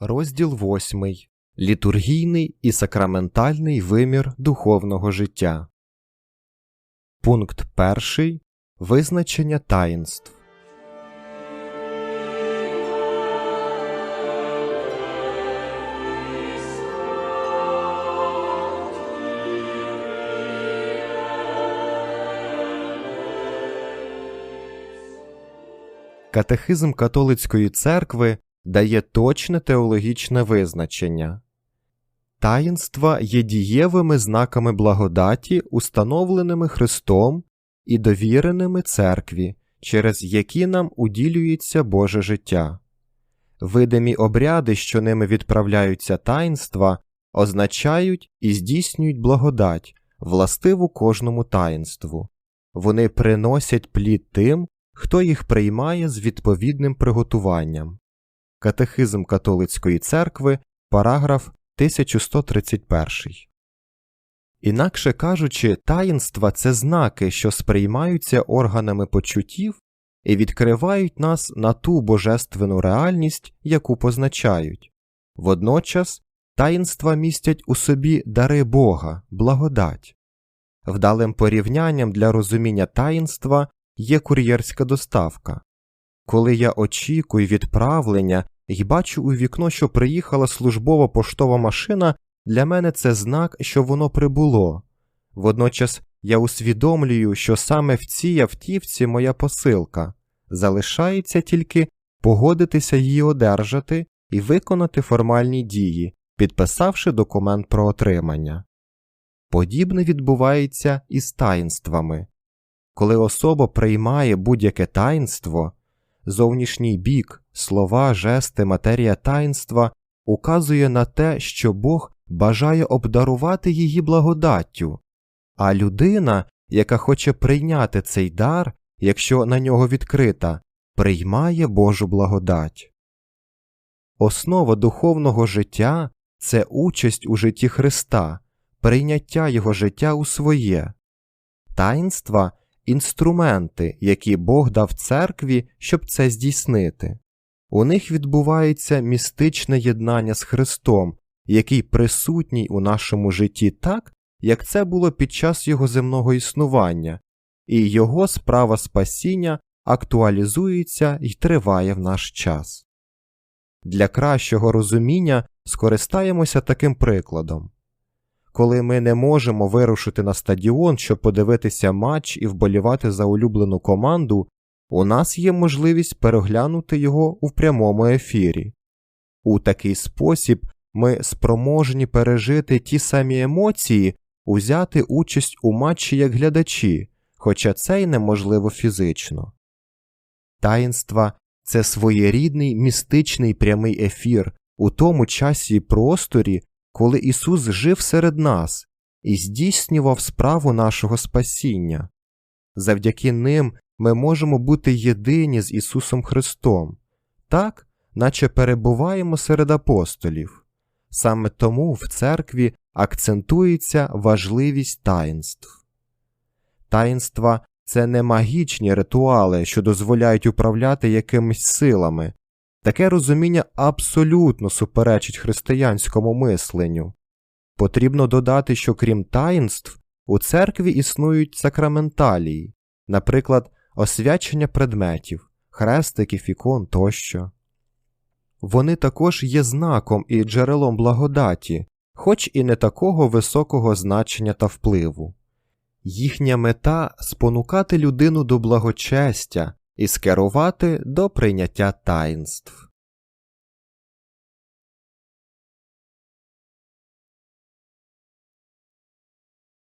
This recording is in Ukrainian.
Розділ 8. Літургійний і сакраментальний вимір духовного життя. Пункт 1. Визначення таїнств. Катехизм католицької церкви дає точне теологічне визначення. Таїнства є дієвими знаками благодаті, установленими Христом і довіреними церкві, через які нам уділюється Боже життя. Видимі обряди, що ними відправляються таїнства, означають і здійснюють благодать, властиву кожному таїнству. Вони приносять плід тим, хто їх приймає з відповідним приготуванням. Катехизм католицької церкви, параграф 1131. Інакше кажучи, таїнства це знаки, що сприймаються органами почуттів і відкривають нас на ту божественну реальність, яку позначають. Водночас таїнства містять у собі дари Бога, благодать. Вдалим порівнянням для розуміння таїнства є кур'єрська доставка. Коли я очікую відправлення і бачу у вікно, що приїхала службова поштова машина, для мене це знак, що воно прибуло. Водночас я усвідомлюю, що саме в цій автівці моя посилка залишається тільки погодитися її одержати і виконати формальні дії, підписавши документ про отримання. Подібне відбувається і з таїнствами. Коли особа приймає будь-яке таїнство, зовнішній бік, слова, жести, матерія таїнства указує на те, що Бог бажає обдарувати її благодаттю, а людина, яка хоче прийняти цей дар, якщо на нього відкрита, приймає Божу благодать. Основа духовного життя це участь у житті Христа, прийняття Його життя у своє. Таїнства інструменти, які Бог дав церкві, щоб це здійснити. У них відбувається містичне єднання з Христом, який присутній у нашому житті так, як це було під час його земного існування, і його справа спасіння актуалізується і триває в наш час. Для кращого розуміння скористаємося таким прикладом коли ми не можемо вирушити на стадіон, щоб подивитися матч і вболівати за улюблену команду, у нас є можливість переглянути його у прямому ефірі. У такий спосіб ми спроможні пережити ті самі емоції, узяти участь у матчі як глядачі, хоча це й неможливо фізично. Таїнства це своєрідний містичний прямий ефір у тому часі і просторі, коли Ісус жив серед нас і здійснював справу нашого спасіння. Завдяки ним ми можемо бути єдині з Ісусом Христом, так, наче перебуваємо серед апостолів. Саме тому в церкві акцентується важливість таїнств. Таїнства це не магічні ритуали, що дозволяють управляти якимись силами, Таке розуміння абсолютно суперечить християнському мисленню. Потрібно додати, що крім таїнств, у церкві існують сакраменталії, наприклад, освячення предметів, хрестиків, ікон тощо. Вони також є знаком і джерелом благодаті, хоч і не такого високого значення та впливу. Їхня мета спонукати людину до благочестя і скерувати до прийняття таїнств.